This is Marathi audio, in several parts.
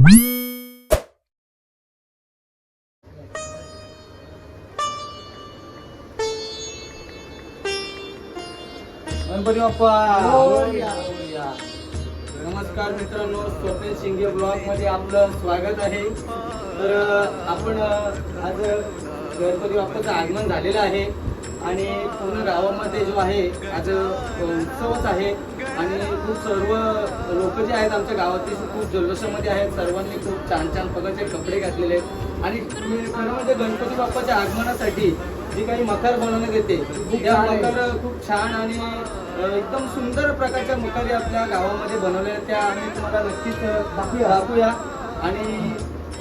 गणपती बाप्पा. नमस्कार मित्रांनो स्वप्नील शिंगे ब्लॉगमध्ये आपलं स्वागत आहे. तर आपण आज गणपती बाप्पाचं आगमन झालेलं आहे. आणि पूर्ण गावामध्ये जो आहे आज उत्सवच आहे आणि खूप सर्व लोक जे आहेत आमच्या गावातले खूप जल्लोषामध्ये आहेत सर्वांनी खूप छान छान प्रकारचे कपडे घातलेले आहेत आणि खरं म्हणजे गणपती बाप्पाच्या आगमनासाठी जी काही मखर बनवण्यात येते त्या. मखर खूप छान आणि एकदम सुंदर प्रकारच्या मखरी आपल्या गावामध्ये बनवलेल्या आहेत. त्या आम्ही तुम्हाला नक्कीच. दाखवूया आणि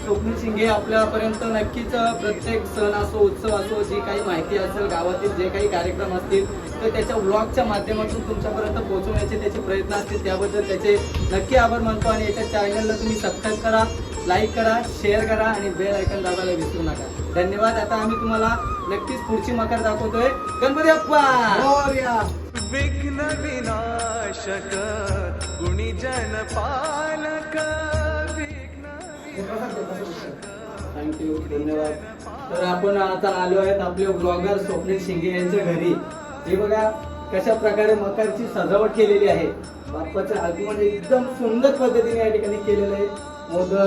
स्वप्नील शिंगे आपल्यापर्यंत नक्कीच प्रत्येक सण असो उत्सव असो जी काही माहिती असेल गावातील जे काही कार्यक्रम असतील तर त्याच्या ब्लॉगच्या माध्यमातून तुमच्यापर्यंत पोहोचवण्याचे त्याचे प्रयत्न असतील. त्याबद्दल त्याचे नक्की आभार मानतो आणि याच्या चॅनलला तुम्ही सबस्क्राईब करा लाईक करा शेअर करा आणि बेल ऐकन दाबायला विसरू नका. धन्यवाद. आता आम्ही तुम्हाला नक्कीच पुढची मकर दाखवतोय. गणपती बाप्पा! मोरया. विघ्न विनाशक गुणीजन पालक. थँक्यू धन्यवाद. तर आपण आता आलो आहेत आपले ब्लॉगर स्वप्नील शिंगे यांच्या घरी. हे बघा कशा प्रकारे मकरची सजावट केलेली आहे. बाप्पाचं आगमन एकदम सुंदर पद्धतीने या ठिकाणी केलेलं आहे. मोदक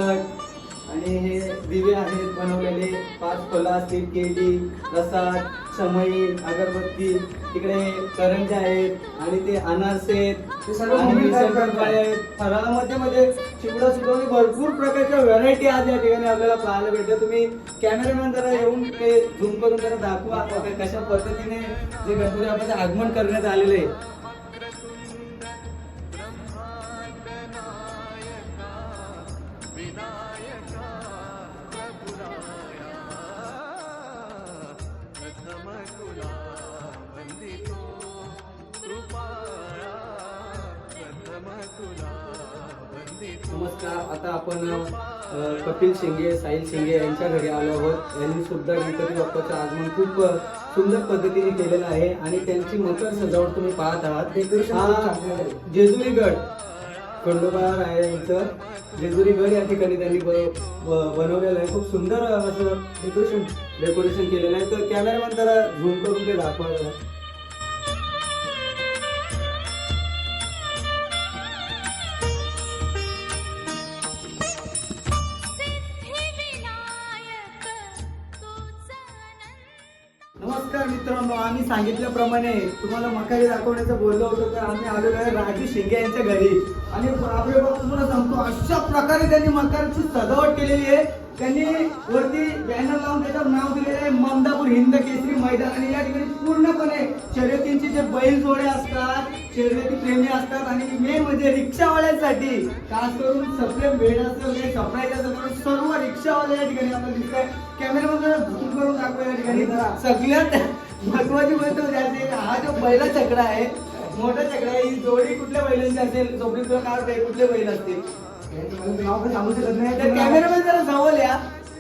आणि हे दिवे आहेत बनवलेले. पाच फुला असतील केली प्रसाद. समई अगरबत्ती तिकडे करंजा आहेत आणि ते अनारसे आहेत ते आणि आहेत. फराळामध्ये मध्ये चिवडा सुद्धा भरपूर प्रकारच्या व्हरायटी आज या ठिकाणी आपल्याला पाहायला भेटते तुम्ही कॅमेरामॅन जरा येऊन ते झूम करून जरा दाखवा कशा पद्धतीने जे गणपती बाप्पाचं आगमन करण्यात आलेलं आहे. प्रथम नमस्कार. आता आपण कपिल शिंगे साहिल शिंगे यांच्या घरी आलो आहोत. यांनी सुद्धा गणपती बाप्पाचं आगमन खूप सुंदर पद्धतीने केलेलं आहे आणि त्यांची मकर सजावट तुम्ही पाहत आहात. Decoration खूप छान हा केलेलं आहे. जेजुरी गड खंडोबा आहे यांचं जेजुरी गड या ठिकाणी त्यांनी बनवलेलं आहे. खूप सुंदर असं डेकोरेशन डेकोरेशन केलेलं आहे. तर कॅमेरामॅन जरा झूम करून ते दाखवा सांगितल्याप्रमाणे तुम्हाला मखारी दाखवण्याचं बोललो होतो तर आम्ही आलेलो आहे राजू शिंगे यांच्या घरी. आणि बाप तुम्हाला सांगतो अशा प्रकारे त्यांनी मकरची सजावट केलेली आहे. त्यांनी वरती बॅनर लावून त्याच्यावर नाव दिलेलं आहे ममदापूर हिंद केसरी मैदान. आणि या ठिकाणी पूर्णपणे शर्यतींचे जे बैल जोडे असतात शर्यती प्रेमी असतात आणि मेन म्हणजे रिक्षावाल्यांसाठी खास करून असेल काही सरप्राईज असेल तर सर्व रिक्षावाले या ठिकाणी आपल्याला दिसत आहे कॅमेरामध्ये झूम करून दाखवा या ठिकाणी. सगळ्यात महत्वाची गोष्ट म्हणजे हा जो बैला चकडा आहे मोठा चकडा आहे ही जोडी कुठल्या बैलांची असेल जोडी तुला काय वाटतंय कुठले बैल असतील? कॅमेरामॅन जरा जवळ या.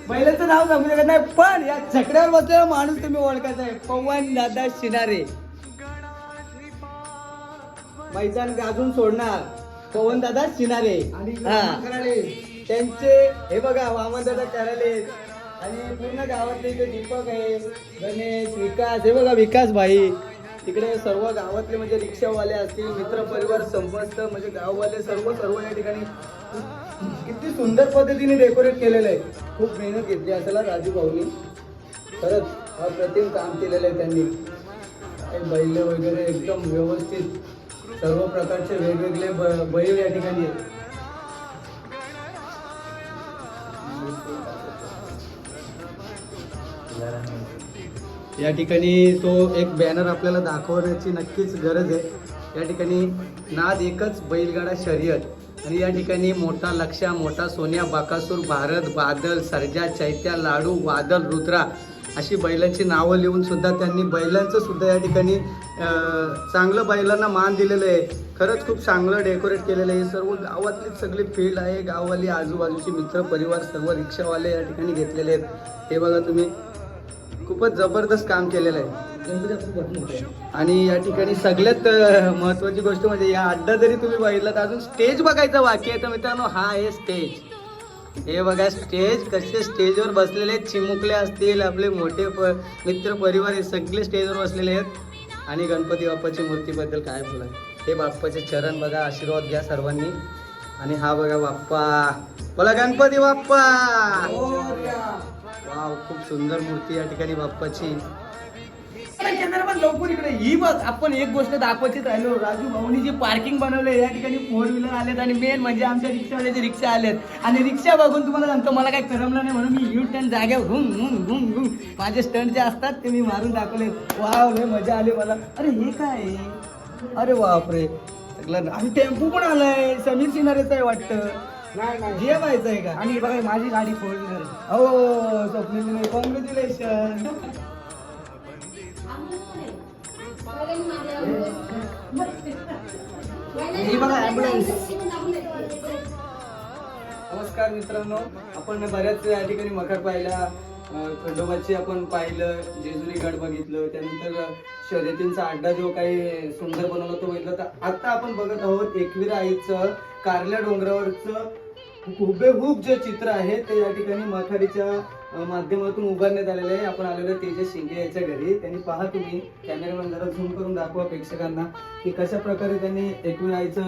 बैलाचं नाव सांगू शकत नाही पण या चकड्यावर बसलेला माणूस तुम्ही ओळखायचा आहे. पवन दादा शिनारे. मैदान गाजून सोडणार पवन दादा शिनारे. हा. त्यांचे हे बघा वामन दादा कराले आणि पूर्ण गावातले इकडे दीपक आहे गणेश विकास हे बघा विकास भाई. तिकडे सर्व गावातले म्हणजे रिक्षावाले असतील मित्र परिवार संपस्त म्हणजे गाववाले सर्व सर्व या ठिकाणी किती सुंदर पद्धतीने डेकोरेट केलेलं आहे. खूप मेहनत घेतली असेल राजू भाऊनी. खरंच अप्रतिम काम केलेलं आहे त्यांनी. बैल वगैरे एकदम व्यवस्थित सर्व प्रकारचे वेगवेगळे ब- बैल या ठिकाणी आहेत. या ठिकाणी तो एक बॅनर आपल्याला दाखवण्याची नक्कीच गरज आहे. या ठिकाणी नाद एकच बैलगाडा शर्यत. आणि या ठिकाणी मोठा लक्ष्या मोठा सोन्या बाकासूर भारत बादल सर्जा चैत्या लाडू वादल रुद्रा अशी बैलांची नावं लिहून सुद्धा त्यांनी बैलांचं सुद्धा या ठिकाणी चांगलं बैलांना मान दिलेलं आहे. खरंच खूप चांगलं डेकोरेट केलेलं आहे. सर्व गावातली सगळी फील्ड आहे. गाववाली आजूबाजूचे मित्र परिवार सर्व रिक्षावाले या ठिकाणी घेतलेले आहेत. हे बघा तुम्ही. खूपच जबरदस्त काम केलेलं आहे. आणि या ठिकाणी सगळ्यात महत्वाची महत्त्वाची गोष्ट म्हणजे या अड्डा जरी तुम्ही बघितला तर अजून स्टेज बघायचं बाकी आहे. तर मित्रांनो हा आहे स्टेज हे बघा स्टेज कसे स्टेजवर बसलेले आहेत. चिमुकले असतील आपले मोठे प मित्र परिवार हे सगळे स्टेजवर बसलेले आहेत. आणि गणपती बाप्पाची मूर्तीबद्दल काय बोला हे बाप्पाचे चरण बघा आशीर्वाद घ्या सर्वांनी. आणि हा बघा बाप्पा. बोला गणपती बाप्पा! वाव खूप सुंदर मूर्ती या ठिकाणी बाप्पाची. लवकर इकडे ही बघ आपण एक गोष्ट दाखवायची राहिलो. राजू भाऊनी जी पार्किंग बनवले या ठिकाणी फोर व्हीलर आलेत आणि मेन म्हणजे आमच्या रिक्षावाल्याचे रिक्षा आलेत. आणि रिक्षा बघून तुम्हाला सांगतो मला काही करमलं नाही म्हणून मी यू टर्न जाग्यावर घुम घुम घुम घुम माझे स्टंट जे असतात ते मी मारून दाखवले वाव लय मजा आली मला. अरे हे काय? अरे बापरे. आणि टेम्पो पण आलाय. समीर सिनारेचा आहे वाटतं. व्हायचं आहे का? आणि बघा माझी गाडी फोर व्हीलर हो स्वप्नील कॉंग्रॅच्युलेशन ही बघा नमस्कार मित्रांनो आपण बऱ्याच या ठिकाणी मकर पाहिला. खंडोबाची आपण पाहिलं जेजुरी गड बघितलं त्यानंतर शर्यतींचा अड्डा जो काही सुंदर बनवला तो बघितला. तर आता आपण बघत आहोत एकविरा आईचं कारल्या डोंगरावरचं हुबेहूब जे चित्र आहे ते या ठिकाणी मखारीच्या अं, माध्यमातून उभारण्यात आलेलं आहे. आपण आलेलो तेजस शिंदे यांच्या घरी. त्यांनी पहा तुम्ही कॅमेरामॅन जरा झूम करून दाखवा प्रेक्षकांना की कशा प्रकारे त्यांनी एकविरा आईचं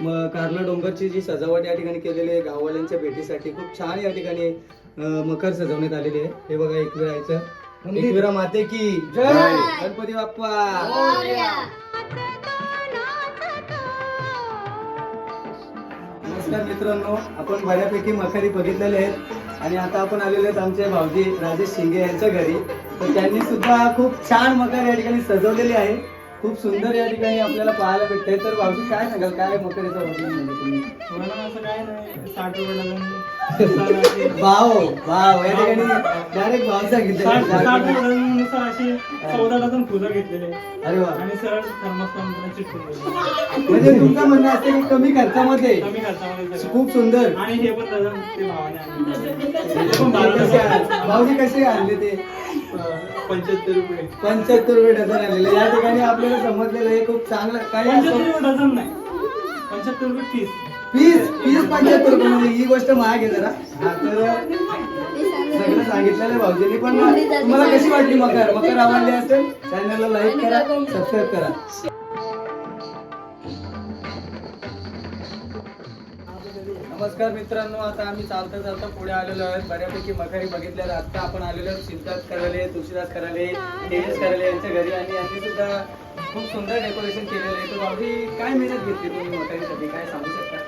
म- कारला डोंगरची जी सजावट या ठिकाणी केलेली आहे गाववाल्यांच्या भेटीसाठी. खूप छान या ठिकाणी मकर सजवण्यात आलेली आहे. हे बघा एकविरा आईचं. एकविरा माते की जय. गणपती बाप्पा. नमस्कार मित्रांनो आपण बऱ्यापैकी मखारी बघितलेले आहेत. आणि आता आपण आलेले आहेत आमचे भाऊजी राजेश शिंगे यांच्या घरी. तर त्यांनी सुद्धा खूप छान मखारी या ठिकाणी सजवलेली आहे. खूप सुंदर या ठिकाणी आपल्याला पाहायला भेटतंय. तर भाऊजी काय सांगाल? काय मकरीचं वर्णन म्हणजे तुम्ही? असं काय नाही. साठ रुपये भाव भाव या ठिकाणी डायरेक्ट भाव सांगितलं नुसार अशी चौदा डझन फुलं घेतलेले. अरे वा. आणि सरळ चिटकून. म्हणजे तुमचं म्हणणं असं की कमी खर्चामध्ये. कमी खर्चामध्ये सगळं. खूप सुंदर. आणि हे पण डझन ते भावाने आणले. पण भाव कसे आहे? भाऊजी कसे आणले ते? पंच्याहत्तर रुपये. पंच्याहत्तर रुपये डझन आलेले. या ठिकाणी आपल्याला समजलेलं आहे खूप चांगलं काय पंच्याहत्तर असं- रुपये डझन नाही. पंच्याहत्तर रुपये पीस पीस पंच्याहत्तर रुपये म्हणजे ही गोष्ट महाग आहे जरा. हा, तर सगळं सांगितलेलं आहे भाऊजींनी पण तुम्हाला कशी वाटली मकर? मकर आवडली असेल चॅनलला लाईक करा सबस्क्राईब करा. नमस्कार मित्रांनो आता आम्ही चालता चालता पुढे आलेलो आहोत. बऱ्यापैकी मखारी बघितल्या आता आपण आलेलो आहोत सिद्धार्थ कराले तुळशीदास कराले तेजस कराले यांच्या घरी. आणि यांनी सुद्धा खूप सुंदर डेकोरेशन केलेलं आहे. तर बाबी काय मेहनत घेतली तुम्ही मखारीसाठी काय सांगू शकता?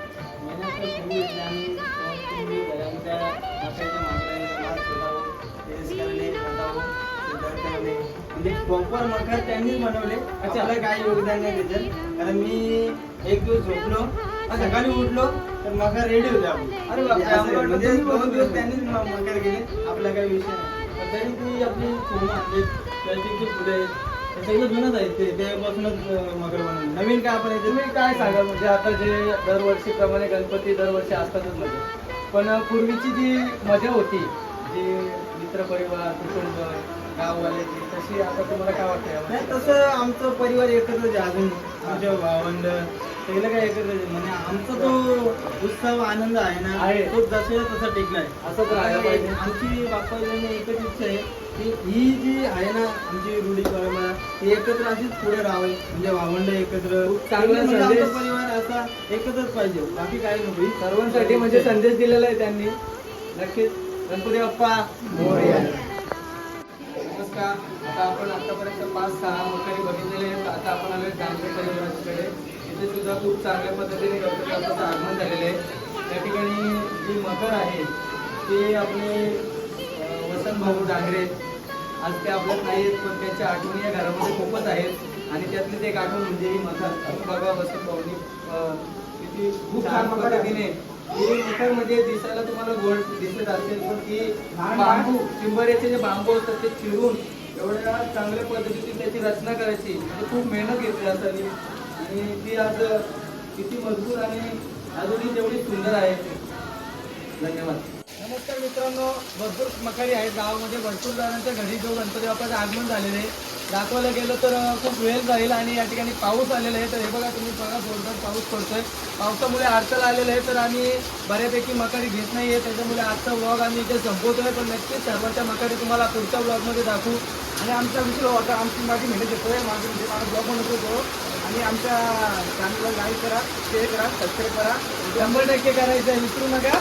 म्हणजे प्रॉपर मखर त्यांनीच बनवले. त्याला काय योगदान नाही त्याच्यात कारण मी एक दिवस झोपलो. सकाळी उठलो तर मकर रेडी होते आपण. अरे बापरे, म्हणजे वाटलं दोन दिवस त्यांनीच केले आपला काही विषय नाही. तरी ती आपली म्हणजे प्लास्टिकची फुले आहेत सगळं जुनच आहे ते त्यापासूनच मकर बनवले. नवीन काय आपण तुम्ही काय सांगाल? म्हणजे आता जे दरवर्षीप्रमाणे गणपती दरवर्षी असतातच म्हणजे. पण पूर्वीची जी मजा होती जी मित्रपरिवार कुटुंब गाववाले तशी आता तुम्हाला काय वाटतं तसं आमचं परिवार एकत्रच अजून आमच्या भावंड सगळं काय एकत्रच आहे म्हणजे आमचा तो उत्सव आनंद आहे ना आहे. तो जसं तसा टिकलाय असंच राहायला पाहिजे. आमची बाप्पाजीने एकच इच्छा आहे की ही जी आहे ना आमची रूढी परंपरा ती एकत्र अशीच पुढे राहावी. म्हणजे भावंड एकत्र. चांगला म्हणजे आमचा संदेश. परिवार असा एकत्रच पाहिजे. बाकी काही नको. सर्वांसाठी म्हणजे संदेश दिलेला आहे त्यांनी. नक्कीच. गणपती बाप्पा मोरया. नमस्कार. आता आपण आतापर्यंत पाच सहा मकारी बघितलेले आहेत. आता आपण आलो डांगे परिवाराकडे इथे सुद्धा खूप चांगल्या पद्धतीने गणपती बाप्पाचं आगमन झालेलं आहे. त्या ठिकाणी जी मकर आहे ते आपले वसंत भाऊ डांगरे. आज ते आपल्यात नाही आहेत पण त्यांच्या आठवणी या घरामध्ये खूपच आहेत. आणि त्यातलीच एक आठवण म्हणजे ही मकर. बघा वसंत भाऊनी किती खूप छान पद्धतीने ही मकर म्हणजे दिसायला तुम्हाला गोड दिसत असेल पण ती बांबू चिंबऱ्याचे जे बांबू असतात ते चिरून एवढ्या चांगल्या पद्धतीने त्याची रचना करायची. म्हणजे खूप मेहनत घेतली असावी आणि ती आज किती मजबूत आणि अजूनही तेवढी सुंदर आहे धन्यवाद. नमस्कार मित्रांनो भरपूर मखारी आहेत गावामध्ये भरपूर जणांच्या घरी जो गणपती बाप्पाचं आगमन झालेलं आहे. दाखवायला गेलं तर खूप वेळ जाईल आणि या ठिकाणी पाऊस आलेला आहे. तर हे बघा तुम्ही बघा जोरदार पाऊस पडतोय. पावसामुळे अडचण आलेलं आहे तर आम्ही बऱ्यापैकी मकारी घेत नाही आहे. त्याच्यामुळे आजचा व्लॉग आम्ही इथे संपवतोय. पण नक्कीच सर्वांच्या मकारी तुम्हाला पुढच्या व्लॉगमध्ये दाखवू. आणि आमचा विषय होता आमची माझी मेहनत येतोय माझं म्हणजे माझा ब्लॉग म्हणतो तो. आणि आमच्या चॅनलला लाईक करा शेअर करा सबस्क्राईब करा. शंभर टक्के करायचं आहे विसरू नका.